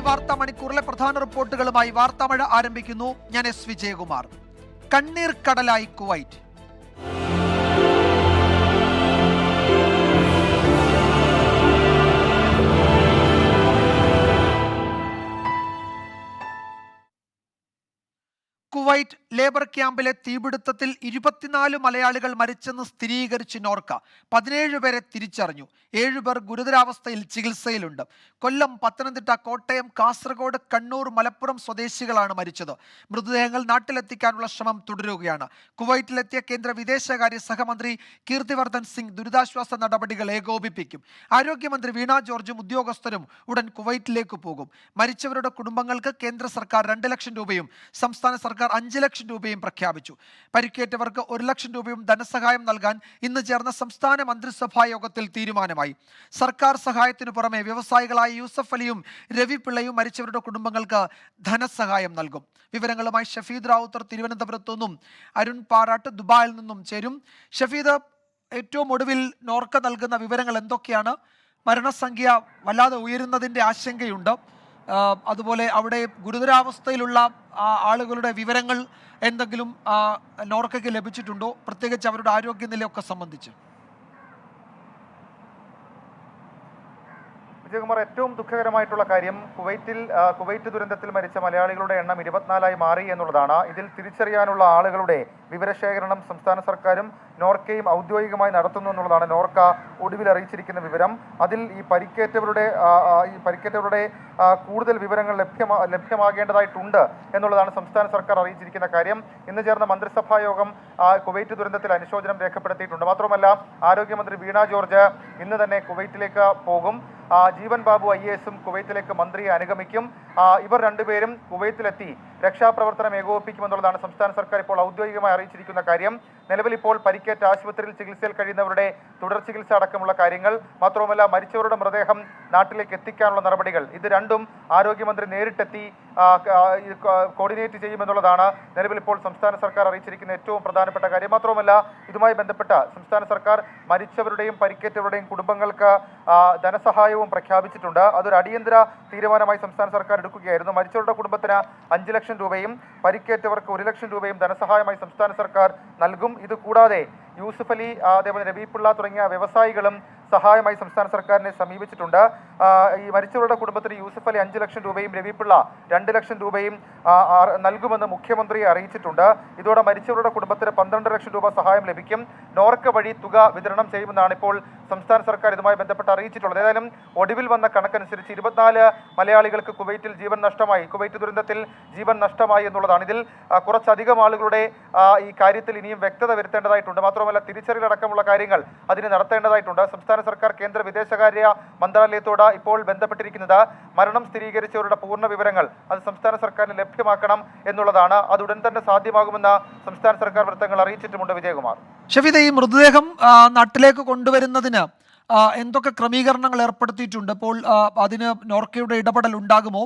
വാർത്താ മണിക്കൂറിലെ പ്രധാന റിപ്പോർട്ടുകളുമായി വാർത്താമഴ ആരംഭിക്കുന്നു. ഞാൻ എസ് വിജയകുമാർ. കണ്ണീർ കടലായി കുവൈറ്റ്. കുവൈറ്റ് ലേബർ ക്യാമ്പിലെ തീപിടുത്തത്തിൽ ഇരുപത്തിനാല് മലയാളികൾ മരിച്ചെന്ന് സ്ഥിരീകരിച്ച് നോർക്ക. പതിനേഴ് പേരെ തിരിച്ചറിഞ്ഞു. ഏഴുപേർ ഗുരുതരാവസ്ഥയിൽ ചികിത്സയിലുണ്ട്. കൊല്ലം പത്തനംതിട്ട കോട്ടയം കാസർഗോഡ് കണ്ണൂർ മലപ്പുറം സ്വദേശികളാണ് മരിച്ചത്. മൃതദേഹങ്ങൾ നാട്ടിലെത്തിക്കാനുള്ള ശ്രമം തുടരുകയാണ്. കുവൈറ്റിലെത്തിയ കേന്ദ്ര വിദേശകാര്യ സഹമന്ത്രി കീർത്തിവർദ്ധൻ സിംഗ് ദുരിതാശ്വാസ നടപടികൾ ഏകോപിപ്പിക്കും. ആരോഗ്യമന്ത്രി വീണ ജോർജും ഉദ്യോഗസ്ഥരും ഉടൻ കുവൈറ്റിലേക്ക് പോകും. മരിച്ചവരുടെ കുടുംബങ്ങൾക്ക് കേന്ദ്ര സർക്കാർ രണ്ട് ലക്ഷം രൂപയും സംസ്ഥാന സർക്കാർ അഞ്ച് ലക്ഷം രൂപയും പ്രഖ്യാപിച്ചു. പരിക്കേറ്റവർക്ക് ഒരു ലക്ഷം രൂപയും ധനസഹായം നൽകാൻ ഇന്ന് ചേർന്ന സംസ്ഥാന മന്ത്രിസഭാ യോഗത്തിൽ തീരുമാനമായി. സർക്കാർ സഹായത്തിനു പുറമെ വ്യവസായികളായ യൂസഫ് അലിയും രവി പിള്ളയും മരിച്ചവരുടെ കുടുംബങ്ങൾക്ക് ധനസഹായം നൽകും. വിവരങ്ങളുമായി ഷഫീദ് റാവുത്തർ തിരുവനന്തപുരത്തു നിന്നും അരുൺ പാറാട്ട് ദുബായിൽ നിന്നും ചേരും. ഷഫീദ് ഏറ്റവും ഒടുവിൽ നോർക്ക നൽകുന്ന വിവരങ്ങൾ എന്തൊക്കെയാണ്? മരണസംഖ്യ വല്ലാതെ ഉയരുന്നതിന്റെ ആശങ്കയുണ്ട്. അതുപോലെ അവിടെ ഗുരുതരാവസ്ഥയിലുള്ള ആളുകളുടെ വിവരങ്ങൾ എന്തെങ്കിലും നോർക്കയ്ക്ക് ലഭിച്ചിട്ടുണ്ടോ? പ്രത്യേകിച്ച് അവരുടെ ആരോഗ്യനിലയൊക്കെ സംബന്ധിച്ച്. വിജയകുമാർ ഏറ്റവും ദുഃഖകരമായിട്ടുള്ള കാര്യം കുവൈറ്റിൽ കുവൈറ്റ് ദുരന്തത്തിൽ മരിച്ച മലയാളികളുടെ എണ്ണം ഇരുപത്തിനാലായി മാറി എന്നുള്ളതാണ്. ഇതിൽ തിരിച്ചറിയാനുള്ള ആളുകളുടെ വിവരശേഖരണം സംസ്ഥാന സർക്കാരും നോർക്കയും ഔദ്യോഗികമായി നടത്തുന്നു എന്നുള്ളതാണ് നോർക്ക ഒടുവിൽ അറിയിച്ചിരിക്കുന്ന വിവരം. അതിൽ ഈ പരിക്കേറ്റവരുടെ ഈ പരിക്കേറ്റവരുടെ കൂടുതൽ വിവരങ്ങൾ ലഭ്യമാ ലഭ്യമാകേണ്ടതായിട്ടുണ്ട് എന്നുള്ളതാണ് സംസ്ഥാന സർക്കാർ അറിയിച്ചിരിക്കുന്ന കാര്യം. ഇന്ന് ചേർന്ന മന്ത്രിസഭാ യോഗം കുവൈറ്റ് ദുരന്തത്തിൽ അനുശോചനം രേഖപ്പെടുത്തിയിട്ടുണ്ട്. മാത്രമല്ല ആരോഗ്യമന്ത്രി വീണ ജോർജ് ഇന്ന് തന്നെ കുവൈറ്റിലേക്ക് പോകും. ജീവൻ ബാബു ഐ എസും കുവൈത്തിലേക്ക് മന്ത്രിയെ അനുഗമിക്കും. ഇവർ രണ്ടുപേരും കുവൈത്തിലെത്തി രക്ഷാപ്രവർത്തനം ഏകോപിപ്പിക്കുമെന്നുള്ളതാണ് സംസ്ഥാന സർക്കാർ ഇപ്പോൾ ഔദ്യോഗികമായി അറിയിച്ചിരിക്കുന്ന കാര്യം. നിലവിൽ ഇപ്പോൾ പരിക്കേറ്റ ആശുപത്രിയിൽ ചികിത്സയിൽ കഴിയുന്നവരുടെ തുടർ ചികിത്സ അടക്കമുള്ള കാര്യങ്ങൾ മാത്രവുമല്ല മരിച്ചവരുടെ മൃതദേഹം നാട്ടിലേക്ക് എത്തിക്കാനുള്ള നടപടികൾ. ഇത് രണ്ടും ആരോഗ്യമന്ത്രി നേരിട്ടെത്തി കോർഡിനേറ്റ് ചെയ്യുമെന്നുള്ളതാണ് നിലവിൽ ഇപ്പോൾ സംസ്ഥാന സർക്കാർ അറിയിച്ചിരിക്കുന്ന ഏറ്റവും പ്രധാനപ്പെട്ട കാര്യം. മാത്രവുമല്ല ഇതുമായി ബന്ധപ്പെട്ട സംസ്ഥാന സർക്കാർ മരിച്ചവരുടെയും പരിക്കേറ്റവരുടെയും കുടുംബങ്ങൾക്ക് ആ, ധനസഹായവും പ്രഖ്യാപിച്ചിട്ടുണ്ട്. അതൊരു അടിയന്തര തീരുമാനമായി സംസ്ഥാന സർക്കാർ എടുക്കുകയായിരുന്നു. മരിച്ചവരുടെ കുടുംബത്തിന് അഞ്ച് ലക്ഷം രൂപയും പരിക്കേറ്റവർക്ക് ഒരു ലക്ഷം രൂപയും ധനസഹായമായി സംസ്ഥാന സർക്കാർ നൽകും. ഇത് കൂടാതെ യൂസുഫ് അലി അതേപോലെ രവിപിള്ള തുടങ്ങിയ വ്യവസായികളും സഹായമായി സംസ്ഥാന സർക്കാരിനെ സമീപിച്ചിട്ടുണ്ട്. ഈ മരിച്ചവരുടെ കുടുംബത്തിന് യൂസുഫ് അലി അഞ്ച് ലക്ഷം രൂപയും രവിപിള്ള രണ്ട് ലക്ഷം രൂപയും നൽകുമെന്ന് മുഖ്യമന്ത്രി അറിയിച്ചിട്ടുണ്ട്. ഇതോടെ മരിച്ചവരുടെ കുടുംബത്തിന് പന്ത്രണ്ട് ലക്ഷം രൂപ സഹായം ലഭിക്കും. നോർക്ക വഴി തുക വിതരണം ചെയ്യുമെന്നാണ് ഇപ്പോൾ സംസ്ഥാന സർക്കാർ ഇതുമായി ബന്ധപ്പെട്ട് അറിയിച്ചിട്ടുള്ളത്. ഏതായാലും ഒടുവിൽ വന്ന കണക്കനുസരിച്ച് ഇരുപത്തിനാല് മലയാളികൾക്ക് കുവൈറ്റിൽ ജീവൻ നഷ്ടമായി. കുവൈറ്റ് ദുരന്തത്തിൽ ജീവൻ നഷ്ടമായി എന്നുള്ളതാണ്. ഇതിൽ കുറച്ചധികം ആളുകളുടെ ഈ കാര്യത്തിൽ ഇനിയും വ്യക്തത വരുത്തേണ്ടതായിട്ടുണ്ട്. മാത്രമല്ല തിരിച്ചറിയലടക്കമുള്ള കാര്യങ്ങൾ അതിന് നടത്തേണ്ടതായിട്ടുണ്ട്. സംസ്ഥാന സർക്കാർ കേന്ദ്ര വിദേശകാര്യ മന്ത്രാലയത്തോട് ഇപ്പോൾ ബന്ധപ്പെട്ടിരിക്കുന്നത് മരണം സ്ഥിരീകരിച്ചവരുടെ പൂർണ വിവരങ്ങൾ അത് സംസ്ഥാന സർക്കാരിന് ലഭ്യമാക്കണം എന്നുള്ളതാണ്. അത് ഉടൻ തന്നെ സാധ്യമാകുമെന്ന് സംസ്ഥാന സർക്കാർ വൃത്തങ്ങൾ അറിയിച്ചിട്ടുമുണ്ട് വിജയകുമാർ. ഷഫീദ ഈ മൃതദേഹം നാട്ടിലേക്ക് കൊണ്ടുവരുന്നതിന് എന്തൊക്കെ ക്രമീകരണങ്ങൾ ഏർപ്പെടുത്തിയിട്ടുണ്ട്? അപ്പോൾ അതിന് നോർക്കയുടെ ഇടപെടൽ ഉണ്ടാകുമോ?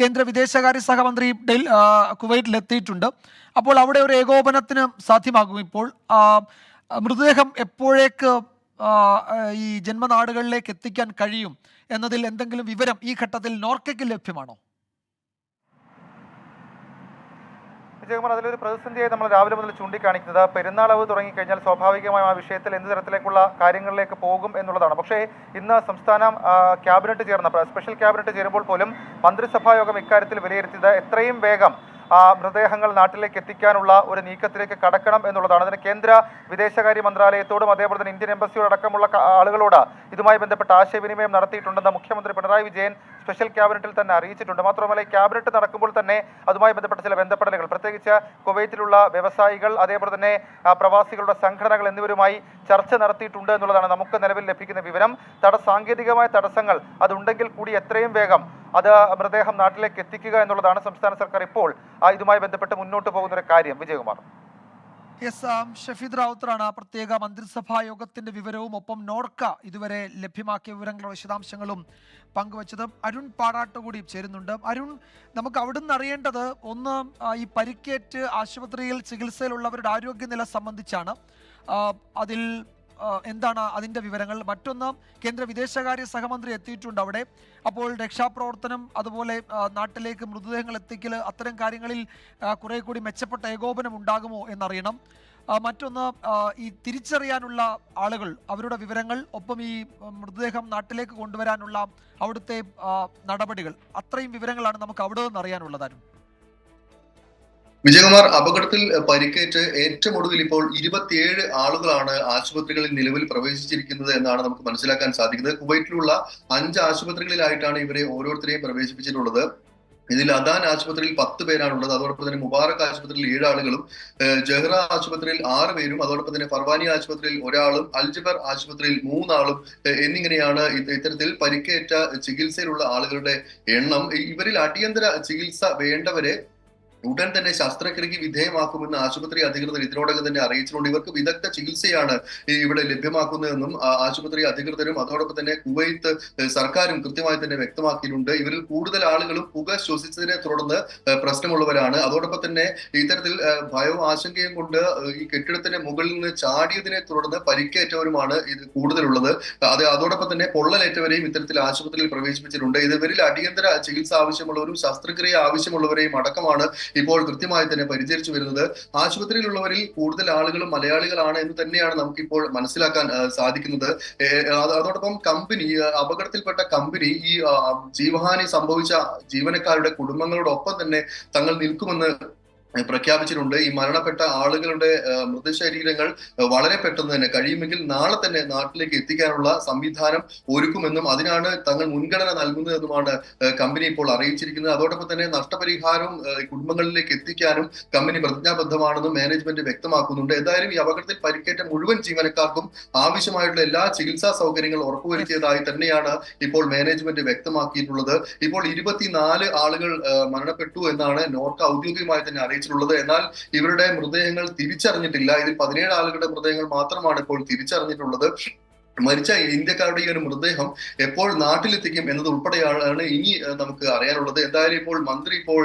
കേന്ദ്ര വിദേശകാര്യ സഹമന്ത്രി കുവൈറ്റിൽ എത്തിയിട്ടുണ്ട് അപ്പോൾ അവിടെ ഒരു ഏകോപനത്തിന് സാധ്യമാകും ഇപ്പോൾ. മൃതദേഹം എപ്പോഴേക്ക് ഈ ജന്മനാടുകളിലേക്ക് എത്തിക്കാൻ കഴിയും എന്നതിൽ എന്തെങ്കിലും വിവരം ഈ ഘട്ടത്തിൽ നോർക്കയ്ക്ക് ലഭ്യമാണോ? വിജയകുമാർ അതിലൊരു പ്രതിസന്ധിയായി നമ്മൾ രാവിലെ മുതൽ ചൂണ്ടിക്കാണിക്കുന്നത്. പെരുന്നാളവ് തുടങ്ങിക്കഴിഞ്ഞാൽ സ്വാഭാവികമായും ആ വിഷയത്തിൽ എന്ത് തരത്തിലേക്കുള്ള കാര്യങ്ങളിലേക്ക് പോകും എന്നുള്ളതാണ്. പക്ഷേ ഇന്ന് സംസ്ഥാന ക്യാബിനറ്റ് ചേർന്ന സ്പെഷ്യൽ ക്യാബിനറ്റ് ചേരുമ്പോൾ പോലും മന്ത്രിസഭാ യോഗം ഇക്കാര്യത്തിൽ വിലയിരുത്തിയത് എത്രയും വേഗം മൃതദേഹങ്ങൾ നാട്ടിലേക്ക് എത്തിക്കാനുള്ള ഒരു നീക്കത്തിലേക്ക് കടക്കണം എന്നുള്ളതാണ്. അതിന് കേന്ദ്ര വിദേശകാര്യ മന്ത്രാലയത്തോടും അതേപോലെ തന്നെ ഇന്ത്യൻ എംബസിയോടക്കമുള്ള ആളുകളോട് ഇതുമായി ബന്ധപ്പെട്ട ആശയവിനിമയം നടത്തിയിട്ടുണ്ടെന്ന് മുഖ്യമന്ത്രി പിണറായി വിജയൻ സ്പെഷ്യൽ ക്യാബിനറ്റിൽ തന്നെ അറിയിച്ചിട്ടുണ്ട്. മാത്രമല്ല ഈ ക്യാബിനറ്റ് നടക്കുമ്പോൾ തന്നെ അതുമായി ബന്ധപ്പെട്ട ചില ബന്ധപ്പെടലുകൾ പ്രത്യേകിച്ച് കുവൈറ്റിലുള്ള വ്യവസായികൾ അതേപോലെ തന്നെ പ്രവാസികളുടെ സംഘടനകൾ എന്നിവരുമായി ചർച്ച നടത്തിയിട്ടുണ്ട് എന്നുള്ളതാണ് നമുക്ക് നിലവിൽ ലഭിക്കുന്ന വിവരം. തട സാങ്കേതികമായ തടസ്സങ്ങൾ അതുണ്ടെങ്കിൽ കൂടി എത്രയും വേഗം അത് മൃതദേഹം നാട്ടിലേക്ക് എത്തിക്കുക എന്നുള്ളതാണ് സംസ്ഥാന സർക്കാർ ഇപ്പോൾ ഇതുമായി ബന്ധപ്പെട്ട് മുന്നോട്ട് പോകുന്ന ഒരു കാര്യം. വിജയകുമാർ. ആം, ഷഫീദ് റാവുത്തറാണ് ആ പ്രത്യേക മന്ത്രിസഭാ യോഗത്തിന്റെ വിവരവും ഒപ്പം നോർക്ക ഇതുവരെ ലഭ്യമാക്കിയ വിവരങ്ങളുടെ വിശദാംശങ്ങളും പങ്കുവച്ചത് അരുൺ പാടാട്ട് കൂടി ചേരുന്നുണ്ട്. അരുൺ നമുക്ക് അവിടുന്ന് അറിയേണ്ടത് ഒന്ന് ഈ പരിക്കേറ്റ് ആശുപത്രിയിൽ ചികിത്സയിലുള്ളവരുടെ ആരോഗ്യനില സംബന്ധിച്ചാണ്. അതിൽ എന്താണ് അതിന്റെ വിവരങ്ങൾ? മറ്റൊന്ന് കേന്ദ്ര വിദേശകാര്യ സഹമന്ത്രി എത്തിയിട്ടുണ്ട് അവിടെ. അപ്പോൾ രക്ഷാപ്രവർത്തനം അതുപോലെ നാട്ടിലേക്ക് മൃതദേഹങ്ങൾ എത്തിക്കൽ അത്തരം കാര്യങ്ങളിൽ കുറെ കൂടി മെച്ചപ്പെട്ട ഏകോപനം ഉണ്ടാകുമോ എന്നറിയണം. മറ്റൊന്ന് ഈ തിരിച്ചറിയാനുള്ള ആളുകൾ അവരുടെ വിവരങ്ങൾ ഒപ്പം ഈ മൃതദേഹം നാട്ടിലേക്ക് കൊണ്ടുവരാനുള്ള അവിടുത്തെ നടപടികൾ. അത്രയും വിവരങ്ങളാണ് നമുക്ക് അവിടെ നിന്ന് അറിയാനുള്ളതാനും വിജയകുമാർ അപകടത്തിൽ പരിക്കേറ്റ് ഏറ്റവും ഒടുവിൽ ഇപ്പോൾ ഇരുപത്തിയേഴ് ആളുകളാണ് ആശുപത്രികളിൽ നിലവിൽ പ്രവേശിച്ചിരിക്കുന്നത് എന്നാണ് നമുക്ക് മനസ്സിലാക്കാൻ സാധിക്കുന്നത്. കുവൈറ്റിലുള്ള അഞ്ച് ആശുപത്രികളിലായിട്ടാണ് ഇവരെ ഓരോരുത്തരെയും പ്രവേശിപ്പിച്ചിട്ടുള്ളത്. ഇതിൽ അദാൻ ആശുപത്രിയിൽ പത്ത് പേരാണുള്ളത്. അതോടൊപ്പം തന്നെ മുബാറക് ആശുപത്രിയിൽ ഏഴ് ആളുകളും ജഹ്റ ആശുപത്രിയിൽ ആറ് പേരും അതോടൊപ്പം തന്നെ ഫർവാനി ആശുപത്രിയിൽ ഒരാളും അൽജബർ ആശുപത്രിയിൽ മൂന്നാളും എന്നിങ്ങനെയാണ് ഇത് ഇത്തരത്തിൽ പരിക്കേറ്റ ചികിത്സയിലുള്ള ആളുകളുടെ എണ്ണം. ഇവരിൽ അടിയന്തര ചികിത്സ വേണ്ടവരെ ഉടൻ തന്നെ ശസ്ത്രക്രിയക്ക് വിധേയമാക്കുമെന്ന് ആശുപത്രി അധികൃതർ ഇതിനോടകം തന്നെ അറിയിച്ചിട്ടുണ്ട്. ഇവർക്ക് വിദഗ്ധ ചികിത്സയാണ് ഇവിടെ ലഭ്യമാക്കുന്നതെന്നും ആശുപത്രി അധികൃതരും അതോടൊപ്പം തന്നെ കുവൈത്ത് സർക്കാരും കൃത്യമായി തന്നെ വ്യക്തമാക്കിയിട്ടുണ്ട്. ഇവരിൽ കൂടുതൽ ആളുകളും പുക ശ്വസിച്ചതിനെ തുടർന്ന് പ്രശ്നമുള്ളവരാണ്. അതോടൊപ്പം തന്നെ ഇത്തരത്തിൽ ഭയവും ആശങ്കയും കൊണ്ട് ഈ കെട്ടിടത്തിന്റെ മുകളിൽ നിന്ന് ചാടിയതിനെ തുടർന്ന് പരിക്കേറ്റവരുമാണ് ഇത് കൂടുതലുള്ളത്. അത് അതോടൊപ്പം തന്നെ പൊള്ളലേറ്റവരെയും ഇത്തരത്തിൽ ആശുപത്രിയിൽ പ്രവേശിപ്പിച്ചിട്ടുണ്ട്. ഇത് ഇവരിൽ അടിയന്തര ചികിത്സ ആവശ്യമുള്ളവരും ശസ്ത്രക്രിയ ആവശ്യമുള്ളവരെയും അടക്കമാണ് ഇപ്പോൾ കൃത്യമായി തന്നെ പരിചരിച്ചു വരുന്നത് ആശുപത്രിയിലുള്ളവരിൽ കൂടുതൽ ആളുകളും മലയാളികളാണ് എന്ന് തന്നെയാണ് നമുക്കിപ്പോൾ മനസ്സിലാക്കാൻ സാധിക്കുന്നത്. അതോടൊപ്പം കമ്പനി അപകടത്തിൽപ്പെട്ട കമ്പനി ഈ ജീവഹാനി സംഭവിച്ച ജീവനക്കാരുടെ കുടുംബങ്ങളോടൊപ്പം തന്നെ തങ്ങൾ നിൽക്കുമെന്ന് പ്രഖ്യാപിച്ചിട്ടുണ്ട്. ഈ മരണപ്പെട്ട ആളുകളുടെ മൃതശരീരങ്ങൾ വളരെ പെട്ടെന്ന് തന്നെ കഴിയുമെങ്കിൽ നാളെ തന്നെ നാട്ടിലേക്ക് എത്തിക്കാനുള്ള സംവിധാനം ഒരുക്കുമെന്നും അതിനാണ് തങ്ങൾ മുൻഗണന നൽകുന്നതെന്നുമാണ് കമ്പനി ഇപ്പോൾ അറിയിച്ചിരിക്കുന്നത്. അതോടൊപ്പം തന്നെ നഷ്ടപരിഹാരവും കുടുംബങ്ങളിലേക്ക് എത്തിക്കാനും കമ്പനി പ്രതിജ്ഞാബദ്ധമാണെന്നും മാനേജ്മെന്റ് വ്യക്തമാക്കുന്നുണ്ട്. എന്തായാലും ഈ അപകടത്തിൽ പരിക്കേറ്റ മുഴുവൻ ജീവനക്കാർക്കും ആവശ്യമായിട്ടുള്ള എല്ലാ ചികിത്സാ സൗകര്യങ്ങൾ ഉറപ്പുവരുത്തിയതായി തന്നെയാണ് ഇപ്പോൾ മാനേജ്മെന്റ് വ്യക്തമാക്കിയിട്ടുള്ളത്. ഇപ്പോൾ ഇരുപത്തിനാല് ആളുകൾ മരണപ്പെട്ടു എന്നാണ് നോർക്ക ഔദ്യോഗികമായി തന്നെ അറിയിച്ചിട്ടുള്ളത്. എന്നാൽ ഇവരുടെ മൃതദേഹങ്ങൾ തിരിച്ചറിഞ്ഞിട്ടില്ല. ഇതിൽ പതിനേഴ് ആളുകളുടെ മൃതദേഹങ്ങൾ മാത്രമാണ് ഇപ്പോൾ തിരിച്ചറിഞ്ഞിട്ടുള്ളത്. മരിച്ച ഇന്ത്യക്കാരുടെ ഈ ഒരു മൃതദേഹം എപ്പോൾ നാട്ടിലെത്തിക്കും എന്നത് ഉൾപ്പെടെയാണ് ഇനി നമുക്ക് അറിയാനുള്ളത്. എന്തായാലും ഇപ്പോൾ മന്ത്രി ഇപ്പോൾ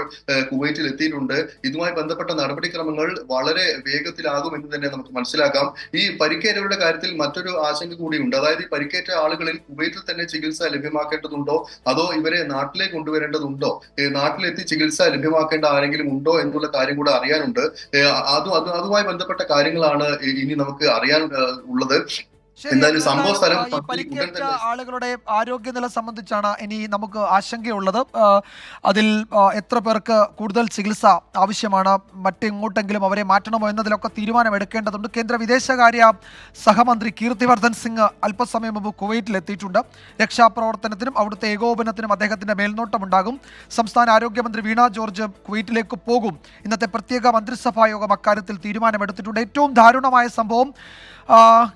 കുവൈറ്റിൽ എത്തിയിട്ടുണ്ട്. ഇതുമായി ബന്ധപ്പെട്ട നടപടിക്രമങ്ങൾ വളരെ വേഗത്തിലാകും എന്ന് തന്നെ നമുക്ക് മനസ്സിലാക്കാം. ഈ പരിക്കേറ്റവരുടെ കാര്യത്തിൽ മറ്റൊരു ആശങ്ക കൂടിയുണ്ട്. അതായത് ഈ പരിക്കേറ്റ ആളുകളിൽ കുവൈറ്റിൽ തന്നെ ചികിത്സ ലഭ്യമാക്കേണ്ടതുണ്ടോ? അതോ ഇവരെ നാട്ടിലേക്ക് കൊണ്ടുവരേണ്ടതുണ്ടോ? നാട്ടിലെത്തി ചികിത്സ ലഭ്യമാക്കേണ്ട ആരെങ്കിലും ഉണ്ടോ എന്നുള്ള കാര്യം കൂടെ അറിയാനുണ്ട്. അതും അത് അതുമായി ബന്ധപ്പെട്ട കാര്യങ്ങളാണ് ഇനി നമുക്ക് അറിയാൻ ഉള്ളത്. എന്തായാലും സംഭവ സ്ഥലം പരിക്കേറ്റ ആളുകളുടെ ആരോഗ്യനില സംബന്ധിച്ചാണ് ഇനി നമുക്ക് ആശങ്കയുള്ളത്. അതിൽ എത്ര പേർക്ക് കൂടുതൽ ചികിത്സ ആവശ്യമാണ് മറ്റെങ്ങോട്ടെങ്കിലും അവരെ മാറ്റണമോ എന്നതിലൊക്കെ തീരുമാനമെടുക്കേണ്ടതുണ്ട്. കേന്ദ്ര വിദേശകാര്യ സഹമന്ത്രി കീർത്തിവർദ്ധൻ സിംഗ് അല്പസമയം മുമ്പ് കുവൈറ്റിൽ എത്തിയിട്ടുണ്ട് രക്ഷാപ്രവർത്തനത്തിനും അവിടുത്തെ ഏകോപനത്തിനും അദ്ദേഹത്തിന്റെ മേൽനോട്ടമുണ്ടാകും. സംസ്ഥാന ആരോഗ്യമന്ത്രി വീണ ജോർജ് കുവൈറ്റിലേക്ക് പോകും. ഇന്നത്തെ പ്രത്യേക മന്ത്രിസഭാ യോഗം അക്കാര്യത്തിൽ തീരുമാനമെടുത്തിട്ടുണ്ട്. ഏറ്റവും ദാരുണമായ സംഭവം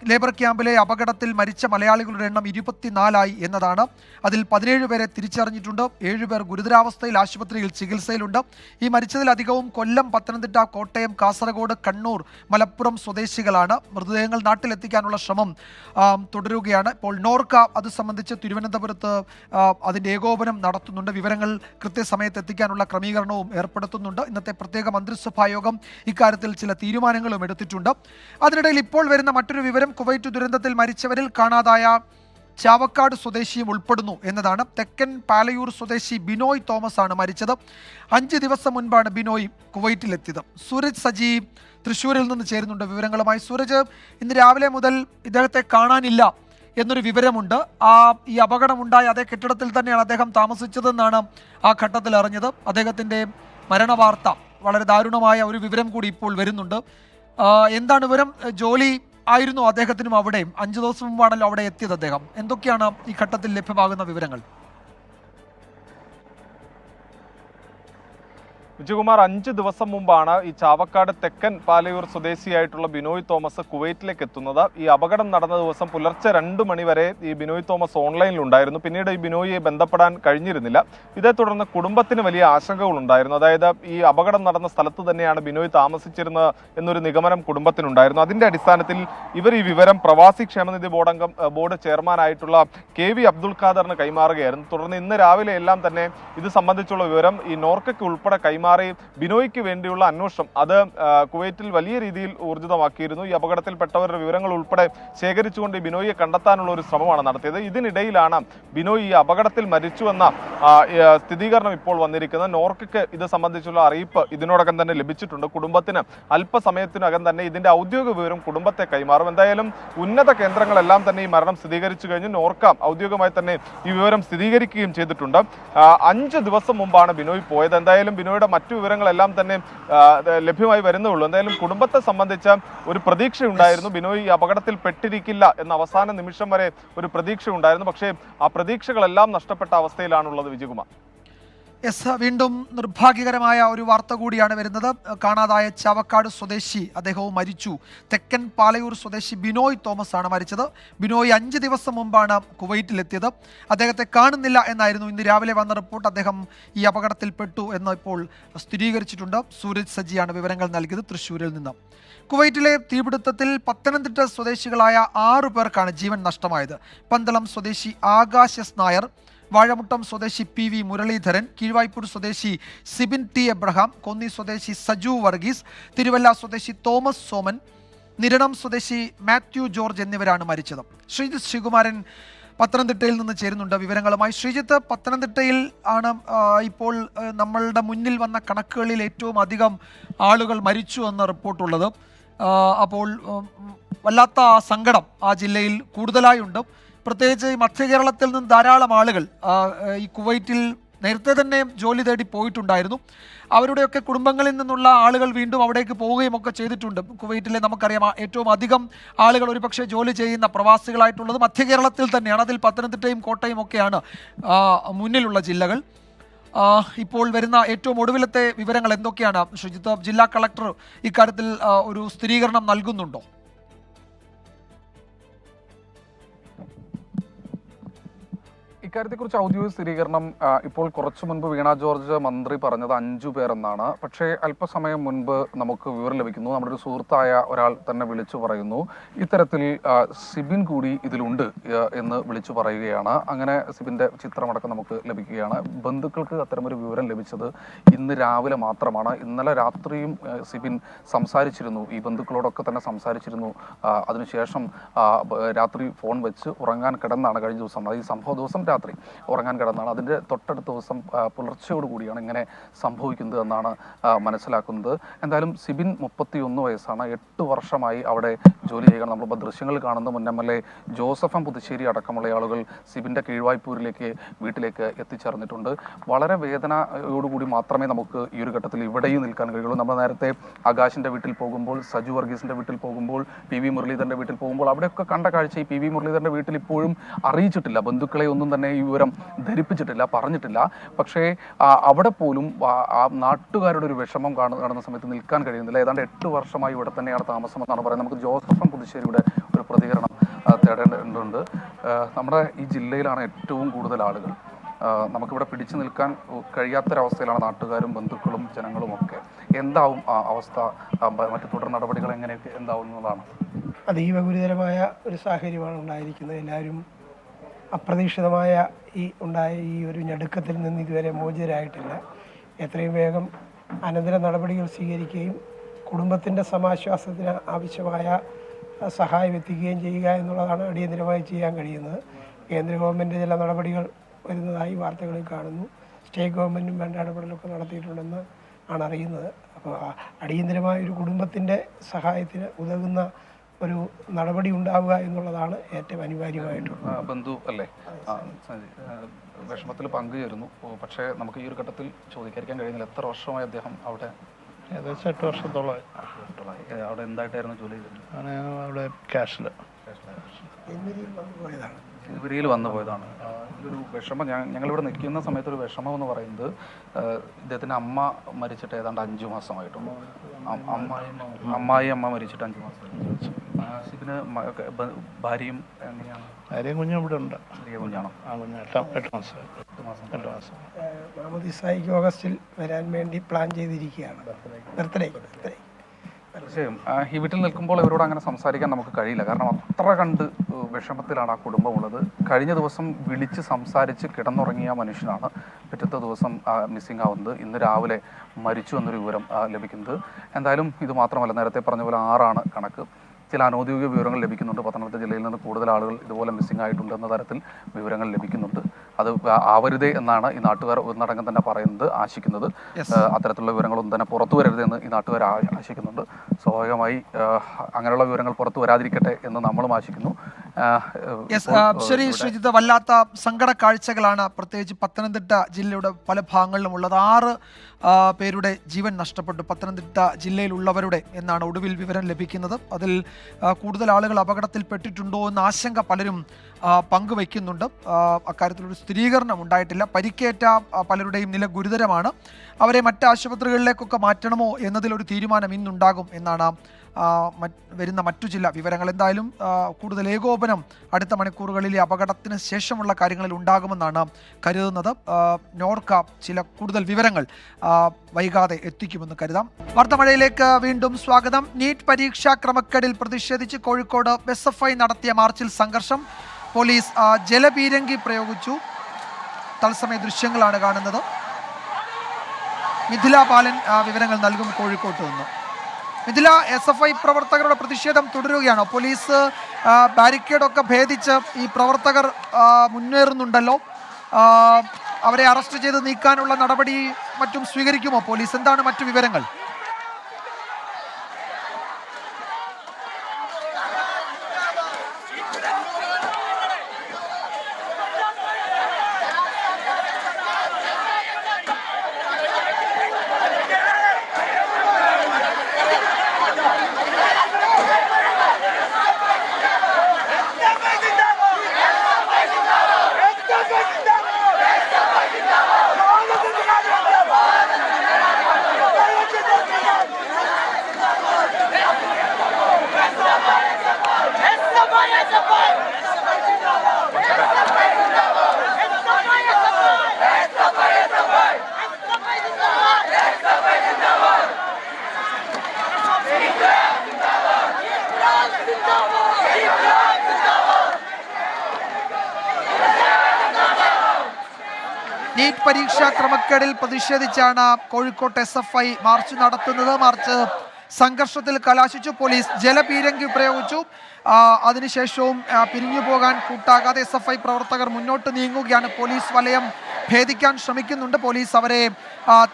ലേബർ ലേബർ ക്യാമ്പിലെ അപകടത്തിൽ മരിച്ച മലയാളികളുടെ എണ്ണം ഇരുപത്തിനാലായി എന്നതാണ്. അതിൽ പതിനേഴ് പേരെ തിരിച്ചറിഞ്ഞിട്ടുണ്ട്. ഏഴുപേർ ഗുരുതരാവസ്ഥയിൽ ആശുപത്രിയിൽ ചികിത്സയിലുണ്ട്. ഈ മരിച്ചതിലധികവും കൊല്ലം പത്തനംതിട്ട കോട്ടയം കാസർഗോഡ് കണ്ണൂർ മലപ്പുറം സ്വദേശികളാണ്. മൃതദേഹങ്ങൾ നാട്ടിലെത്തിക്കാനുള്ള ശ്രമം തുടരുകയാണ്. ഇപ്പോൾ നോർക്ക അത് സംബന്ധിച്ച് തിരുവനന്തപുരത്ത് അതിന്റെ ഏകോപനം നടത്തുന്നുണ്ട്. വിവരങ്ങൾ കൃത്യസമയത്ത് എത്തിക്കാനുള്ള ക്രമീകരണവും ഏർപ്പെടുത്തുന്നുണ്ട്. ഇന്നത്തെ പ്രത്യേക മന്ത്രിസഭാ യോഗം ഇക്കാര്യത്തിൽ ചില തീരുമാനങ്ങളും എടുത്തിട്ടുണ്ട്. അതിനിടയിൽ ഇപ്പോൾ വരുന്ന മറ്റൊരു വിവരം കുവൈറ്റ് ദുരന്തത്തിൽ മരിച്ചവരിൽ കാണാതായ ചാവക്കാട് സ്വദേശിയും ഉൾപ്പെടുന്നു എന്നതാണ്. തെക്കൻ പാലയൂർ സ്വദേശി ബിനോയ് തോമസ് ആണ് മരിച്ചത്. അഞ്ച് ദിവസം മുൻപാണ് ബിനോയ് കുവൈറ്റിലെത്തിയത്. സൂരജ് സജി തൃശ്ശൂരിൽ നിന്ന് ചേരുന്നുണ്ട് വിവരങ്ങളുമായി. സൂരജ് ഇന്ന് രാവിലെ മുതൽ ഇദ്ദേഹത്തെ കാണാനില്ല എന്നൊരു വിവരമുണ്ട്. ആ ഈ അപകടമുണ്ടായ അതേ കെട്ടിടത്തിൽ തന്നെയാണ് അദ്ദേഹം താമസിച്ചതെന്നാണ് ആ ഘട്ടത്തിൽ അറിഞ്ഞത്. അദ്ദേഹത്തിന്റെ മരണവാർത്ത വളരെ ദാരുണമായ ഒരു വിവരം കൂടി ഇപ്പോൾ വരുന്നുണ്ട്. എന്താണ് വിവരം? ജോലി ആയിരുന്നു അദ്ദേഹത്തിനും അവിടെയും. അഞ്ചു ദിവസം മുമ്പാണല്ലോ അവിടെ എത്തിയത് അദ്ദേഹം. എന്തൊക്കെയാണ് ഈ ഘട്ടത്തിൽ ലഭ്യമാകുന്ന വിവരങ്ങൾ? വിജയകുമാർ അഞ്ച് ദിവസം മുമ്പാണ് ഈ ചാവക്കാട് തെക്കൻ പാലയൂർ സ്വദേശിയായിട്ടുള്ള ബിനോയ് തോമസ് കുവൈറ്റിലേക്ക് എത്തുന്നത്. ഈ അപകടം നടന്ന ദിവസം പുലർച്ചെ രണ്ട് മണിവരെ ഈ ബിനോയ് തോമസ് ഓൺലൈനിലുണ്ടായിരുന്നു പിന്നീട് ഈ ബിനോയിയെ ബന്ധപ്പെടാൻ കഴിഞ്ഞിരുന്നില്ല. ഇതേ തുടർന്ന് കുടുംബത്തിന് വലിയ ആശങ്കകളുണ്ടായിരുന്നു അതായത് ഈ അപകടം നടന്ന സ്ഥലത്ത് തന്നെയാണ് ബിനോയ് താമസിച്ചിരുന്നത് എന്നൊരു നിഗമനം കുടുംബത്തിനുണ്ടായിരുന്നു. അതിന്റെ അടിസ്ഥാനത്തിൽ ഇവർ ഈ വിവരം പ്രവാസി ക്ഷേമനിധി ബോർഡ് അംഗം ബോർഡ് ചെയർമാനായിട്ടുള്ള കെ വി അബ്ദുൾ ഖാദറിന് കൈമാറുകയായിരുന്നു. തുടർന്ന് ഇന്ന് രാവിലെ എല്ലാം തന്നെ ഇത് സംബന്ധിച്ചുള്ള വിവരം ഈ നോർക്കയ്ക്ക് ഉൾപ്പെടെ കൈമാറി കൈമാറി ബിനോയ്ക്ക് വേണ്ടിയുള്ള അന്വേഷണം അത് കുവൈറ്റിൽ വലിയ രീതിയിൽ ഊർജിതമാക്കിയിരുന്നു. ഈ അപകടത്തിൽപ്പെട്ടവരുടെ വിവരങ്ങൾ ഉൾപ്പെടെ ശേഖരിച്ചുകൊണ്ട് ബിനോയിയെ കണ്ടെത്താനുള്ള ഒരു ശ്രമമാണ് നടത്തിയത്. ഇതിനിടയിലാണ് ബിനോയ് ഈ അപകടത്തിൽ മരിച്ചുവെന്ന സ്ഥിരീകരണം ഇപ്പോൾ വന്നിരിക്കുന്നത്. നോർക്കയ്ക്ക് ഇത് സംബന്ധിച്ചുള്ള അറിയിപ്പ് ഇതിനോടകം തന്നെ ലഭിച്ചിട്ടുണ്ട്. കുടുംബത്തിന് അല്പസമയത്തിനകം തന്നെ ഇതിന്റെ ഔദ്യോഗിക വിവരം കുടുംബത്തെ കൈമാറും. എന്തായാലും ഉന്നത കേന്ദ്രങ്ങളെല്ലാം തന്നെ ഈ മരണം സ്ഥിരീകരിച്ചു കഴിഞ്ഞു. നോർക്ക ഔദ്യോഗികമായി തന്നെ ഈ വിവരം സ്ഥിരീകരിക്കുകയും ചെയ്തിട്ടുണ്ട്. അഞ്ച് ദിവസം മുമ്പാണ് ബിനോയ് പോയത്. എന്തായാലും ബിനോയുടെ മറ്റു വിവരങ്ങളെല്ലാം തന്നെ ലഭ്യമായി വരുന്നേ ഉള്ളൂ എന്തായാലും കുടുംബത്തെ സംബന്ധിച്ച ഒരു പ്രതീക്ഷ ഉണ്ടായിരുന്നു ബിനോയ് ഈ അപകടത്തിൽ പെട്ടിരിക്കില്ല എന്ന അവസാന നിമിഷം വരെ ഒരു പ്രതീക്ഷ ഉണ്ടായിരുന്നു പക്ഷേ ആ പ്രതീക്ഷകളെല്ലാം നഷ്ടപ്പെട്ട അവസ്ഥയിലാണുള്ളത് വിജയകുമാർ. എസ് വീണ്ടും നിർഭാഗ്യകരമായ ഒരു വാർത്ത കൂടിയാണ് വരുന്നത്. കാണാതായ ചാവക്കാട് സ്വദേശി അദ്ദേഹവും മരിച്ചു. തെക്കൻ പാലയൂർ സ്വദേശി ബിനോയ് തോമസ് ആണ് മരിച്ചത്. ബിനോയ് അഞ്ച് ദിവസം മുമ്പാണ് കുവൈറ്റിലെത്തിയത്. അദ്ദേഹത്തെ കാണുന്നില്ല എന്നായിരുന്നു ഇന്ന് രാവിലെ വന്ന റിപ്പോർട്ട്. അദ്ദേഹം ഈ അപകടത്തിൽപ്പെട്ടു എന്ന് ഇപ്പോൾ സ്ഥിരീകരിച്ചിട്ടുണ്ട്. സൂരജ് സജിയാണ് വിവരങ്ങൾ നൽകിയത് തൃശ്ശൂരിൽ നിന്ന്. കുവൈറ്റിലെ തീപിടുത്തത്തിൽ പത്തനംതിട്ട സ്വദേശികളായ ആറു പേർക്കാണ് ജീവൻ നഷ്ടമായത്. പന്തളം സ്വദേശി ആകാശസ് നായർ വാഴമുട്ടം സ്വദേശി പി വി മുരളീധരൻ കീഴ്വായ്പൂർ സ്വദേശി സിബിൻ ടി എബ്രഹാം കൊന്നി സ്വദേശി സജു വർഗീസ് തിരുവല്ല സ്വദേശി തോമസ് സോമൻ നിരണം സ്വദേശി മാത്യു ജോർജ് എന്നിവരാണ് മരിച്ചത്. ശ്രീജിത് ശ്രീകുമാരൻ പത്തനംതിട്ടയിൽ നിന്ന് ചേരുന്നുണ്ട് വിവരങ്ങളുമായി. ശ്രീജിത്ത് പത്തനംതിട്ടയിൽ ആണ് ഇപ്പോൾ നമ്മളുടെ മുന്നിൽ വന്ന കണക്കുകളിൽ ഏറ്റവും അധികം ആളുകൾ മരിച്ചു എന്ന റിപ്പോർട്ടുള്ളത്. അപ്പോൾ വല്ലാത്ത സങ്കടം ആ ജില്ലയിൽ കൂടുതലായുണ്ട്. പ്രത്യേകിച്ച് ഈ മധ്യ കേരളത്തിൽ നിന്ന് ധാരാളം ആളുകൾ ഈ കുവൈറ്റിൽ നേരത്തെ തന്നെ ജോലി തേടി പോയിട്ടുണ്ടായിരുന്നു. അവരുടെയൊക്കെ കുടുംബങ്ങളിൽ നിന്നുള്ള ആളുകൾ വീണ്ടും അവിടേക്ക് പോവുകയും ഒക്കെ ചെയ്തിട്ടുണ്ട്. കുവൈറ്റിലെ നമുക്കറിയാം ഏറ്റവും അധികം ആളുകൾ ഒരുപക്ഷെ ജോലി ചെയ്യുന്ന പ്രവാസികളായിട്ടുള്ളത് മധ്യകേരളത്തിൽ തന്നെയാണ്. അതിൽ പത്തനംതിട്ടയും കോട്ടയും ഒക്കെയാണ് മുന്നിലുള്ള ജില്ലകൾ. ഇപ്പോൾ വരുന്ന ഏറ്റവും ഒടുവിലത്തെ വിവരങ്ങൾ എന്തൊക്കെയാണ്? ശുചിത്വ ജില്ലാ കളക്ടർ ഇക്കാര്യത്തിൽ ഒരു സ്ഥിരീകരണം നൽകുന്നുണ്ടോ? ഇക്കാര്യത്തെക്കുറിച്ച് ഔദ്യോഗിക സ്ഥിരീകരണം ഇപ്പോൾ കുറച്ചു മുൻപ് വീണ ജോർജ് മന്ത്രി പറഞ്ഞത് അഞ്ചു പേരെന്നാണ്. പക്ഷേ അല്പസമയം മുൻപ് നമുക്ക് വിവരം ലഭിക്കുന്നു. നമ്മുടെ ഒരു സുഹൃത്തായ ഒരാൾ തന്നെ വിളിച്ചു പറയുന്നു. ഇത്തരത്തിൽ സിബിൻ കൂടി ഇതിലുണ്ട് എന്ന് വിളിച്ചു പറയുകയാണ്. അങ്ങനെ സിബിന്റെ ചിത്രമടക്കം നമുക്ക് ലഭിക്കുകയാണ്. ബന്ധുക്കൾക്ക് അത്തരമൊരു വിവരം ലഭിച്ചത് ഇന്ന് രാവിലെ മാത്രമാണ്. ഇന്നലെ രാത്രിയും സിബിൻ സംസാരിച്ചിരുന്നു. ഈ ബന്ധുക്കളോടൊക്കെ തന്നെ സംസാരിച്ചിരുന്നു. അതിനുശേഷം രാത്രി ഫോൺ വെച്ച് ഉറങ്ങാൻ കിടന്നാണ് കഴിഞ്ഞ ദിവസം. ഈ സംഭവ ദിവസം രാത്രി ഉറങ്ങാൻ കിടന്നാണ്. അതിന്റെ തൊട്ടടുത്ത ദിവസം പുലർച്ചയോട് കൂടിയാണ് ഇങ്ങനെ സംഭവിക്കുന്നത് എന്നാണ് മനസ്സിലാക്കുന്നത്. എന്തായാലും സിബിൻ മുപ്പത്തിയൊന്ന് വയസ്സാണ്. എട്ട് വർഷമായി അവിടെ ജോലി ചെയ്യുകയാണ്. നമ്മളിപ്പോൾ ദൃശ്യങ്ങൾ കാണുന്ന മുൻ എം എൽ എ ജോസഫം പുതുശ്ശേരി അടക്കമുള്ള ആളുകൾ സിബിന്റെ കീഴ്വായ്പൂരിലേക്ക് വീട്ടിലേക്ക് എത്തിച്ചേർന്നിട്ടുണ്ട്. വളരെ വേദനയോടുകൂടി മാത്രമേ നമുക്ക് ഈ ഒരു ഘട്ടത്തിൽ ഇവിടെയും നിൽക്കാൻ കഴിയുള്ളൂ. നമ്മൾ നേരത്തെ ആകാശിന്റെ വീട്ടിൽ പോകുമ്പോൾ സജു വർഗീസിന്റെ വീട്ടിൽ പോകുമ്പോൾ പി വി മുരളീധരന്റെ വീട്ടിൽ പോകുമ്പോൾ അവിടെയൊക്കെ കണ്ട കാഴ്ച ഈ പി വി മുരളീധരന്റെ വീട്ടിൽ ഇപ്പോഴും അറിയിച്ചിട്ടില്ല. ബന്ധുക്കളെ ഒന്നും തന്നെ ഈ വിവരം ധരിപ്പിച്ചിട്ടില്ല പറഞ്ഞിട്ടില്ല. പക്ഷേ അവിടെ പോലും ആ നാട്ടുകാരുടെ ഒരു വിഷമം കാണുന്ന സമയത്ത് നിൽക്കാൻ കഴിയുന്നില്ല. ഏതാണ്ട് എട്ട് വർഷമായി ഇവിടെ തന്നെയാണ് താമസം എന്നാണ് പറയുന്നത്. നമുക്ക് ജോസഫൻ പുതുശ്ശേരിയുടെ ഒരു പ്രതികരണം തേടേണ്ടതുണ്ട്. നമ്മുടെ ഈ ജില്ലയിലാണ് ഏറ്റവും കൂടുതൽ ആളുകൾ. നമുക്കിവിടെ പിടിച്ചു നിൽക്കാൻ കഴിയാത്തൊരവസ്ഥയിലാണ് നാട്ടുകാരും ബന്ധുക്കളും ജനങ്ങളും ഒക്കെ. എന്താവും ആ അവസ്ഥ? മറ്റു തുടർ നടപടികൾ എങ്ങനെയൊക്കെ എന്താവും എന്നുള്ളതാണ് അതീവ ഗുരുതരമായ ഒരു സാഹചര്യമാണ് ഉണ്ടായിരിക്കുന്നത്. എല്ലാവരും അപ്രതീക്ഷിതമായ ഈ ഉണ്ടായ ഈ ഒരു ഞെടുക്കത്തിൽ നിന്ന് ഇതുവരെ മോചിതരായിട്ടില്ല. എത്രയും വേഗം അനന്തര നടപടികൾ സ്വീകരിക്കുകയും കുടുംബത്തിന്റെ സമാശ്വാസത്തിന് ആവശ്യമായ സഹായം എത്തിക്കുകയും ചെയ്യുക എന്നുള്ളതാണ് അടിയന്തരമായി ചെയ്യാൻ കഴിയുന്നത്. കേന്ദ്ര ഗവൺമെന്റ് ചില നടപടികൾ വരുന്നതായി വാർത്തകളിൽ കാണുന്നു. സ്റ്റേറ്റ് ഗവൺമെന്റും വേണ്ട ഇടപെടലൊക്കെ നടത്തിയിട്ടുണ്ടെന്ന് ആണ് അറിയുന്നത്. അപ്പോൾ അടിയന്തരമായ ഒരു കുടുംബത്തിന്റെ സഹായത്തിന് ഉതകുന്ന ഒരു നടപടി ഉണ്ടാവുക എന്നുള്ളതാണ് ഏറ്റവും അനിവാര്യമായിട്ടുള്ളത്. ബന്ധു അല്ലേ? വിഷമത്തിൽ പങ്കുചേരുന്നു. പക്ഷേ നമുക്ക് ഈ ഒരു ഘട്ടത്തിൽ ചോദിക്കാതിരിക്കാൻ കഴിയുന്നില്ല. എത്ര വർഷമായി അദ്ദേഹം അവിടെ? ഏകദേശം എട്ട് വർഷത്തോളമായി. ഏ, അവിടെ എന്തായിട്ടായിരുന്നു ജോലി ചെയ്തത്? അവിടെ ക്യാഷിൽ ജനുവരിയിൽ വന്നു പോയതാണ്. ഒരു വിഷമം. ഞാൻ ഞങ്ങളിവിടെ നിൽക്കുന്ന സമയത്ത് ഒരു വിഷമം എന്ന് പറയുന്നത് ഇദ്ദേഹത്തിന്റെ അമ്മ മരിച്ചിട്ട് ഏതാണ്ട് അഞ്ചു മാസമായിട്ടുണ്ട് അമ്മായി അമ്മായി അമ്മ മരിച്ചിട്ട് അഞ്ചു മാസമായിട്ടുണ്ട് ആ, ഇതിന് ഒക്കെ ഭാര്യയും എങ്ങനെയാണ്? ഭാര്യയും കുഞ്ഞും ഇവിടെ ഉണ്ട്. ചെറിയ കുഞ്ഞാണോ? ആ കുഞ്ഞ് എട്ടാം എട്ട് മാസം. എട്ട് മാസം. എട്ട് മാസം. മുഹമ്മദ് ഇസായിക്ക് ഓഗസ്റ്റിൽ വരാൻ വേണ്ടി പ്ലാൻ ചെയ്തിരിക്കുകയാണ്. ബർത്ത്ഡേ ബർത്ത്ഡേ തീർച്ചയായും. ആ, ഈ വീട്ടിൽ നിൽക്കുമ്പോൾ ഇവരോട് അങ്ങനെ സംസാരിക്കാൻ നമുക്ക് കഴിയില്ല. കാരണം അത്ര കണ്ട് വിഷമത്തിലാണ് ആ കുടുംബമുള്ളത് കഴിഞ്ഞ ദിവസം വിളിച്ച് സംസാരിച്ച് കിടന്നുറങ്ങിയ മനുഷ്യനാണ് പിറ്റത്തെ ദിവസം മിസ്സിംഗ് ആവുന്നത്. ഇന്ന് രാവിലെ മരിച്ചു എന്നൊരു വിവരം ആ, ലഭിക്കുന്നത്. എന്തായാലും ഇത് മാത്രമല്ല. നേരത്തെ പറഞ്ഞ പോലെ ആറാണ് കണക്ക്. ചില അനൗദ്യോഗിക വിവരങ്ങൾ ലഭിക്കുന്നുണ്ട്. പത്തനംതിട്ട ജില്ലയിൽ നിന്ന് കൂടുതൽ ആളുകൾ ഇതുപോലെ മിസ്സിംഗ് ആയിട്ടുണ്ട് എന്ന തരത്തിൽ വിവരങ്ങൾ ലഭിക്കുന്നുണ്ട്. അത് ആവരുതേ എന്നാണ് ഈ നാട്ടുകാർ ഒന്നടങ്കം തന്നെ പറയുന്നത് ആശിക്കുന്നത്. അത്തരത്തിലുള്ള വിവരങ്ങളൊന്നും തന്നെ പുറത്തു വരരുതെന്ന് ഈ നാട്ടുകാർ ആശിക്കുന്നുണ്ട്. സ്വാഭാവികമായി അങ്ങനെയുള്ള വിവരങ്ങൾ പുറത്തു വരാതിരിക്കട്ടെ എന്ന് നമ്മളും ആശിക്കുന്നു. ശരി ശ്രീജിത്ത് വല്ലാത്ത സങ്കട കാഴ്ചകളാണ് പ്രത്യേകിച്ച് പത്തനംതിട്ട ജില്ലയുടെ പല ഭാഗങ്ങളിലും ഉള്ളത്. ആറ് പേരുടെ ജീവൻ നഷ്ടപ്പെട്ടു. പത്തനംതിട്ട ജില്ലയിലുള്ളവരുടെ എന്നാണ് ഒടുവിൽ വിവരം ലഭിക്കുന്നത്. അതിൽ കൂടുതൽ ആളുകൾ അപകടത്തിൽപ്പെട്ടിട്ടുണ്ടോ എന്ന ആശങ്ക പലരും പങ്കുവയ്ക്കുന്നുണ്ട്. അക്കാര്യത്തിലൊരു സ്ഥിരീകരണം ഉണ്ടായിട്ടില്ല. പരിക്കേറ്റ പലരുടെയും നില ഗുരുതരമാണ്. അവരെ മറ്റ് ആശുപത്രികളിലേക്കൊക്കെ മാറ്റണമോ എന്നതിലൊരു തീരുമാനം ഇന്നുണ്ടാകും എന്നാണ് വരുന്ന മറ്റു ചില വിവരങ്ങൾ. എന്തായാലും കൂടുതൽ ഏകോപനം അടുത്ത മണിക്കൂറുകളിലെ അപകടത്തിന് ശേഷമുള്ള കാര്യങ്ങളിൽ ഉണ്ടാകുമെന്നാണ് കരുതുന്നത്. നോർക്ക ചില കൂടുതൽ വിവരങ്ങൾ വൈകാതെ എത്തിക്കുമെന്ന് കരുതാം. വാർത്തമഴയിലേക്ക് വീണ്ടും സ്വാഗതം. നീറ്റ് പരീക്ഷാ ക്രമക്കേടിൽ പ്രതിഷേധിച്ച് കോഴിക്കോട് എസ് എഫ് ഐ നടത്തിയ മാർച്ചിൽ സംഘർഷം. പോലീസ് ജലപീരങ്കി പ്രയോഗിച്ചു. തത്സമയ ദൃശ്യങ്ങളാണ് കാണുന്നത്. മിഥില ബാലൻ വിവരങ്ങൾ നൽകും കോഴിക്കോട്ട് നിന്ന്. മിഥില എസ് എഫ് ഐ പ്രവർത്തകരുടെ പ്രതിഷേധം തുടരുകയാണ്. പോലീസ് ബാരിക്കേഡൊക്കെ ഭേദിച്ച് ഈ പ്രവർത്തകർ മുന്നേറുന്നുണ്ടല്ലോ. അവരെ അറസ്റ്റ് ചെയ്ത് നീക്കാനുള്ള നടപടി മറ്റും സ്വീകരിക്കുമോ? പോലീസ് എന്താണ് മറ്റു വിവരങ്ങൾ? ക്രമക്കേടിൽ പ്രതിഷേധിച്ചാണ് കോഴിക്കോട്ട് എസ് എഫ് ഐ മാർച്ച് നടത്തുന്നത്. മാർച്ച് സംഘർഷത്തിൽ കലാശിച്ചു. പോലീസ് ജലപീരങ്കി പ്രയോഗിച്ചു. അതിനുശേഷവും പിരിഞ്ഞു പോകാൻ കൂട്ടാകാതെ എസ് എഫ് ഐ പ്രവർത്തകർ മുന്നോട്ട് നീങ്ങുകയാണ്. പോലീസ് വലയം ഭേദിക്കാൻ ശ്രമിക്കുന്നുണ്ട്. പോലീസ് അവരെ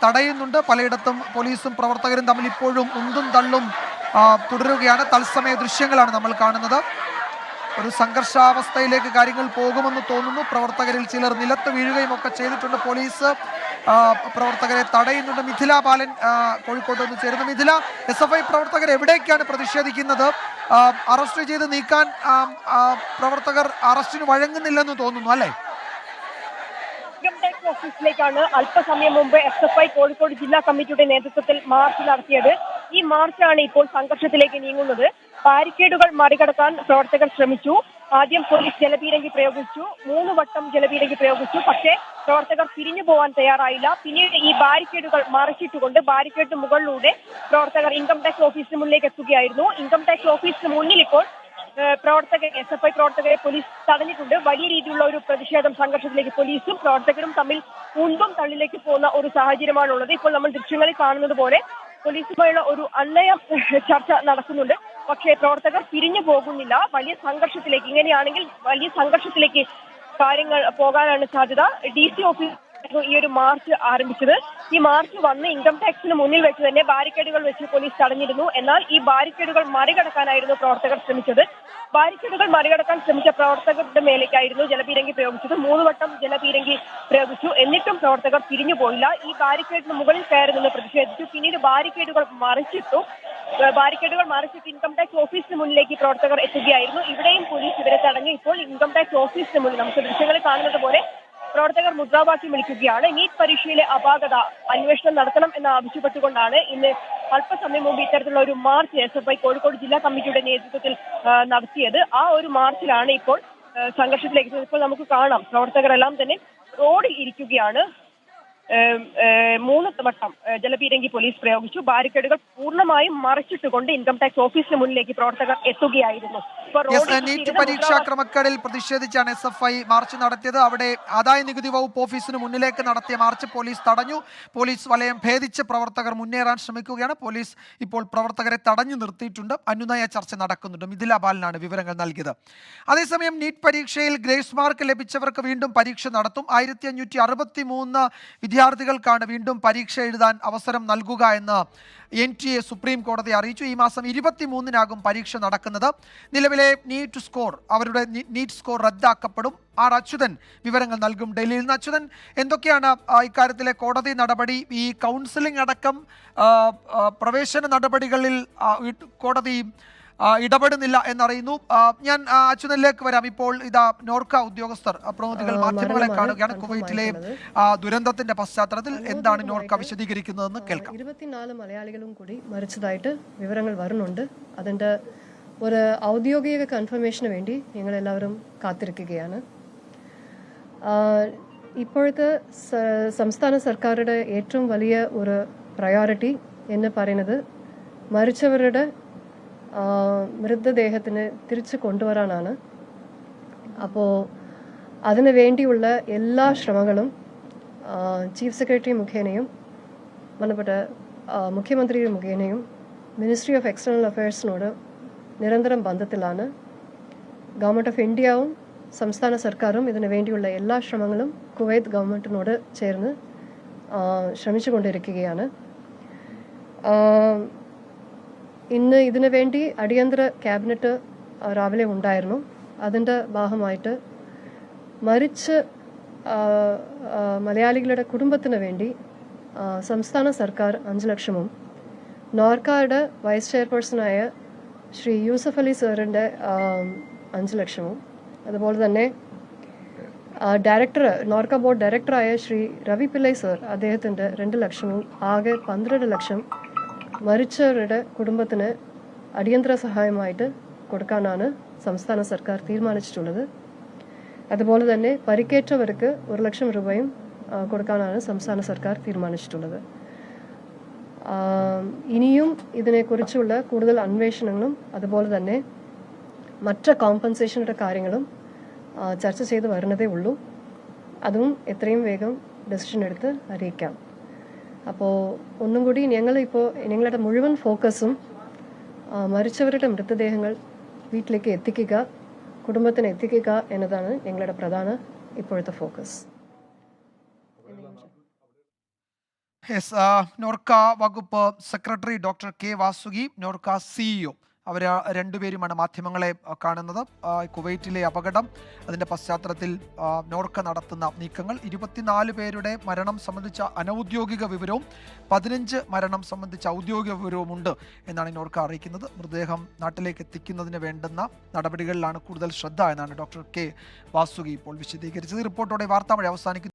തടയുന്നുണ്ട്. പലയിടത്തും പോലീസും പ്രവർത്തകരും തമ്മിൽ ഇപ്പോഴും ഉന്തും തള്ളും തുടരുകയാണ്. തത്സമയ ദൃശ്യങ്ങളാണ് നമ്മൾ കാണുന്നത്. ഒരു സംഘർഷാവസ്ഥയിലേക്ക് കാര്യങ്ങൾ പോകുമെന്ന് തോന്നുന്നു. പ്രവർത്തകരിൽ ചിലർ നിലത്ത് വീഴുകയും ഒക്കെ ചെയ്തിട്ടുണ്ട്. പോലീസ് പ്രവർത്തകരെ തടയുന്നുണ്ട്. മിഥില ബാലൻ കോഴിക്കോട്ട് നിന്ന് ചേരുന്നു. മിഥില എസ് എഫ് ഐ പ്രവർത്തകർ എവിടേക്കാണ് പ്രതിഷേധിക്കുന്നത്? അറസ്റ്റ് ചെയ്ത് നീക്കാൻ പ്രവർത്തകർ അറസ്റ്റിന് വഴങ്ങുന്നില്ലെന്ന് തോന്നുന്നു അല്ലേ? ഓഫീസിലേക്കാണ് അല്പസമയം മുമ്പ് എസ് എഫ് ഐ കോഴിക്കോട് ജില്ലാ കമ്മിറ്റിയുടെ നേതൃത്വത്തിൽ മാർച്ച് നടത്തിയത്. ഈ മാർച്ചാണ് ഇപ്പോൾ സംഘർഷത്തിലേക്ക് നീങ്ങുന്നത്. ബാരിക്കേഡുകൾ മറികടക്കാൻ പ്രവർത്തകർ ശ്രമിച്ചു. ആദ്യം പോലീസ് ജലപീരങ്കി പ്രയോഗിച്ചു. മൂന്ന് വട്ടം ജലപീരങ്കി പ്രയോഗിച്ചു. പക്ഷേ പ്രവർത്തകർ പിരിഞ്ഞു പോവാൻ തയ്യാറായില്ല. പിന്നീട് ഈ ബാരിക്കേഡുകൾ മറിച്ചിട്ടുകൊണ്ട് ബാരിക്കേഡിന് മുകളിലൂടെ പ്രവർത്തകർ ഇൻകം ടാക്സ് ഓഫീസിന് മുന്നിലേക്ക് എത്തുകയായിരുന്നു. ഇൻകം ടാക്സ് ഓഫീസിന് മുന്നിൽ ഇപ്പോൾ പ്രവർത്തകർ എസ് എഫ് ഐ പ്രവർത്തകരെ പോലീസ് തടഞ്ഞിട്ടുണ്ട്. വലിയ രീതിയിലുള്ള ഒരു പ്രതിഷേധം സംഘർഷത്തിലേക്ക് പോലീസും പ്രവർത്തകരും തമ്മിൽ ഉണ്ടും തള്ളിലേക്ക് പോകുന്ന ഒരു സാഹചര്യമാണുള്ളത്. ഇപ്പോൾ നമ്മൾ ദൃശ്യങ്ങളിൽ കാണുന്നത് പോലെ പോലീസുമായുള്ള ഒരു അന്നയം ചർച്ച നടക്കുന്നുണ്ട്. പക്ഷേ പ്രവർത്തകർ പിരിഞ്ഞു പോകുന്നില്ല. വലിയ സംഘർഷത്തിലേക്ക് ഇങ്ങനെയാണെങ്കിൽ വലിയ സംഘർഷത്തിലേക്ക് കാര്യങ്ങൾ പോകാനാണ് സാധ്യത. ഡി സി ഓഫീസ് ഈ ഒരു മാർച്ച് ആരംഭിച്ചത്. ഈ മാർച്ച് വന്ന് ഇൻകം ടാക്സിന് മുന്നിൽ വെച്ച് തന്നെ ബാരിക്കേഡുകൾ വെച്ച് പോലീസ് തടഞ്ഞിരുന്നു. എന്നാൽ ഈ ബാരിക്കേഡുകൾ മറികടക്കാനായിരുന്നു പ്രവർത്തകർ ശ്രമിച്ചത്. ബാരിക്കേഡുകൾ മറികടക്കാൻ ശ്രമിച്ച പ്രവർത്തകരുടെ മേലേക്കായിരുന്നു ജലപീരങ്കി പ്രയോഗിച്ചത്. മൂന്ന് വട്ടം ജലപീരങ്കി പ്രയോഗിച്ചു. എന്നിട്ടും പ്രവർത്തകർ പിരിഞ്ഞുപോയില്ല ഈ ബാരിക്കേഡിന് മുകളിൽ കയറി നിന്ന് പ്രതിഷേധിച്ചു. പിന്നീട് ബാരിക്കേഡുകൾ മറിച്ചിട്ടു ബാരിക്കേഡുകൾ മറിച്ചിട്ട് ഇൻകം ടാക്സ് ഓഫീസിന് മുന്നിലേക്ക് പ്രവർത്തകർ എത്തുകയായിരുന്നു. ഇവിടെയും പോലീസ് ഇവരെ തടഞ്ഞു. ഇപ്പോൾ ഇൻകം ടാക്സ് ഓഫീസിന് മുന്നിൽ നമുക്ക് ദൃശ്യങ്ങളിൽ കാണുന്നത് പോലെ പ്രവർത്തകർ മുദ്രാവാക്യം വിളിക്കുകയാണ്. നീറ്റ് പരീക്ഷയിലെ അപാകത അന്വേഷണം നടത്തണം എന്ന് ആവശ്യപ്പെട്ടുകൊണ്ടാണ് ഇന്ന് അല്പസമയം മുമ്പ് ഇത്തരത്തിലുള്ള ഒരു march S F I Kozhikode ജില്ലാ കമ്മിറ്റിയുടെ നേതൃത്വത്തിൽ നടത്തിയത്. ആ ഒരു മാർച്ചിലാണ് ഇപ്പോൾ സംഘർഷത്തിലേക്ക്. ഇപ്പോൾ നമുക്ക് കാണാം. പ്രവർത്തകരെല്ലാം തന്നെ റോഡിൽ ഇരിക്കുകയാണ്. മൂന്ന് വട്ടം ജലപീരങ്കി പോലീസ് പ്രയോഗിച്ചു. ബാരിക്കേഡുകൾ പൂർണമായും മറച്ചിട്ടുകൊണ്ട് ഇൻകം ടാക്സ് ഓഫീസിന് മുന്നിലേക്ക് പ്രവർത്തകർ എത്തുകയായിരുന്നു. നീറ്റ് പരീക്ഷാ ക്രമക്കേടിൽ പ്രതിഷേധിച്ചാണ് എസ് എഫ് ഐ മാർച്ച് നടത്തിയത്. അവിടെ ആദായ നികുതി വകുപ്പ് ഓഫീസിന് മുന്നിലേക്ക് നടത്തിയ മാർച്ച് പോലീസ് തടഞ്ഞു. പോലീസ് വലയം ഭേദിച്ച് പ്രവർത്തകർ മുന്നേറാൻ ശ്രമിക്കുകയാണ്. പോലീസ് ഇപ്പോൾ പ്രവർത്തകരെ തടഞ്ഞു നിർത്തിയിട്ടുണ്ട്. അനുനയ ചർച്ച നടക്കുന്നുണ്ട്. മിഥില ബാലനാണ് വിവരങ്ങൾ നൽകിയത്. അതേസമയം നീറ്റ് പരീക്ഷയിൽ ഗ്രേസ് മാർക്ക് ലഭിച്ചവർക്ക് വീണ്ടും പരീക്ഷ നടത്തും. ആയിരത്തി അഞ്ഞൂറ്റി അറുപത്തി മൂന്ന് വിദ്യാർത്ഥികൾക്കാണ് വീണ്ടും പരീക്ഷ എഴുതാൻ അവസരം നൽകുക എന്ന് എൻ ടി എ സുപ്രീം കോടതി അറിയിച്ചു. ഈ മാസം ഇരുപത്തി മൂന്നിനാകും പരീക്ഷ നടക്കുന്നത്. നിലവിലെ നീറ്റ് സ്കോർ അവരുടെ നീറ്റ് സ്കോർ റദ്ദാക്കപ്പെടും. ആർ അച്യുതൻ വിവരങ്ങൾ നൽകും ഡൽഹിയിൽ നിന്ന്. അച്യുതൻ എന്തൊക്കെയാണ് ഇക്കാര്യത്തിലെ കോടതി നടപടി? ഈ കൗൺസിലിംഗ് അടക്കം പ്രവേശന നടപടികളിൽ കോടതി ഇടപെടുന്നില്ല എന്നറിയുന്നു. ഞാൻ അച്യുതനിലേക്ക് വരാം. ഇപ്പോൾ ഇതാ നോർക്ക ഉദ്യോഗസ്ഥർ പ്രതിനിധികൾ മാധ്യമങ്ങളെ കാണുകയാണ്. കുവൈറ്റിലെ ദുരന്തത്തിന്റെ പശ്ചാത്തലത്തിൽ എന്താണ് നോർക്ക വിശദീകരിക്കുന്നതെന്ന് കേൾക്കാം. ഇരുപത്തിനാല് മലയാളികളും കൂടി മരിച്ചതായിട്ട് വിവരങ്ങൾ വരുന്നുണ്ട്. അതിന്റെ ഒരു ഔദ്യോഗിക കൺഫർമേഷന് വേണ്ടി ഞങ്ങൾ എല്ലാവരും കാത്തിരിക്കുകയാണ് ഇപ്പോഴത്തെ സംസ്ഥാന സർക്കാരുടെ ഏറ്റവും വലിയ ഒരു പ്രയോറിറ്റി എന്ന് പറയുന്നത് മരിച്ചവരുടെ മൃതദേഹത്തിന് തിരിച്ചു കൊണ്ടുവരാനാണ്. അപ്പോൾ അതിനു വേണ്ടിയുള്ള എല്ലാ ശ്രമങ്ങളും ചീഫ് സെക്രട്ടറി മുഖേനയും ബന്ധപ്പെട്ട മുഖ്യമന്ത്രി മുഖേനയും മിനിസ്ട്രി ഓഫ് എക്സ്റ്റേണൽ അഫയേഴ്സിനോട് നിരന്തരം ബന്ധത്തിലാണ്. ഗവൺമെന്റ് ഓഫ് ഇന്ത്യയും സംസ്ഥാന സർക്കാരും ഇതിനു വേണ്ടിയുള്ള എല്ലാ ശ്രമങ്ങളും കുവൈത്ത് ഗവൺമെന്റിനോട് ചേർന്ന് ശ്രമിച്ചുകൊണ്ടിരിക്കുകയാണ്. ഇന്ന് ഇതിനു വേണ്ടി അടിയന്തര ക്യാബിനറ്റ് രാവിലെ ഉണ്ടായിരുന്നു. അതിന്റെ ഭാഗമായിട്ട് മരിച്ച മലയാളികളുടെ കുടുംബത്തിന് വേണ്ടി സംസ്ഥാന സർക്കാർ അഞ്ച് ലക്ഷവും നോർക്കയുടെ വൈസ് ചെയർപേഴ്സണായ ശ്രീ യൂസഫ് അലി സാറിന്റെ അഞ്ച് ലക്ഷവും. അതുപോലെ തന്നെ ഡയറക്ടർ നോർക്ക ബോർഡ് ഡയറക്ടറായ ശ്രീ രവി പിള്ളൈ സർ അദ്ദേഹത്തിന്റെ രണ്ട് ലക്ഷവും ആകെ പന്ത്രണ്ട് ലക്ഷം മരിച്ചവരുടെ കുടുംബത്തിന് അടിയന്തര സഹായമായിട്ട് കൊടുക്കാനാണ് സംസ്ഥാന സർക്കാർ തീരുമാനിച്ചിട്ടുള്ളത്. അതുപോലെ തന്നെ പരിക്കേറ്റവർക്ക് ഒരു ലക്ഷം രൂപയും കൊടുക്കാനാണ് സംസ്ഥാന സർക്കാർ തീരുമാനിച്ചിട്ടുള്ളത്. ഇനിയും ഇതിനെക്കുറിച്ചുള്ള കൂടുതൽ അന്വേഷണങ്ങളും അതുപോലെ തന്നെ മറ്റ് കോമ്പൻസേഷനുടെ കാര്യങ്ങളും ചർച്ച ചെയ്ത് വരുന്നതേ ഉള്ളൂ. അതും എത്രയും വേഗം ഡെസിഷൻ എടുത്ത് അറിയിക്കാം. അപ്പോൾ ഒന്നും കൂടി ഞങ്ങളിപ്പോൾ ഞങ്ങളുടെ മുഴുവൻ ഫോക്കസും മരിച്ചവരുടെ മൃതദേഹങ്ങൾ വീട്ടിലേക്ക് എത്തിക്കുക കുടുംബത്തിന് എത്തിക്കുക എന്നതാണ് ഞങ്ങളുടെ പ്രധാന ഇപ്പോഴത്തെ ഫോക്കസ്. നോർക്ക വകുപ്പ് secretary doctor K Vasuki Norka CEO അവർ രണ്ടുപേരുമാണ് മാധ്യമങ്ങളെ കാണുന്നത്. കുവൈറ്റിലെ അപകടം അതിന്റെ പശ്ചാത്തലത്തിൽ നോർക്ക നടത്തുന്ന നീക്കങ്ങൾ. ഇരുപത്തിനാല് പേരുടെ മരണം സംബന്ധിച്ച അനൌദ്യോഗിക വിവരവും പതിനഞ്ച് മരണം സംബന്ധിച്ച ഔദ്യോഗിക വിവരവും ഉണ്ട് എന്നാണ് നോർക്ക അറിയിക്കുന്നത്. മൃതദേഹം നാട്ടിലേക്ക് എത്തിക്കുന്നതിന് വേണ്ടുന്ന നടപടികളിലാണ് കൂടുതൽ ശ്രദ്ധ എന്നാണ് ഡോക്ടർ കെ വാസുകി ഇപ്പോൾ വിശദീകരിച്ചത്. റിപ്പോർട്ടോടെ വാർത്താമഴ അവസാനിക്കുന്നു.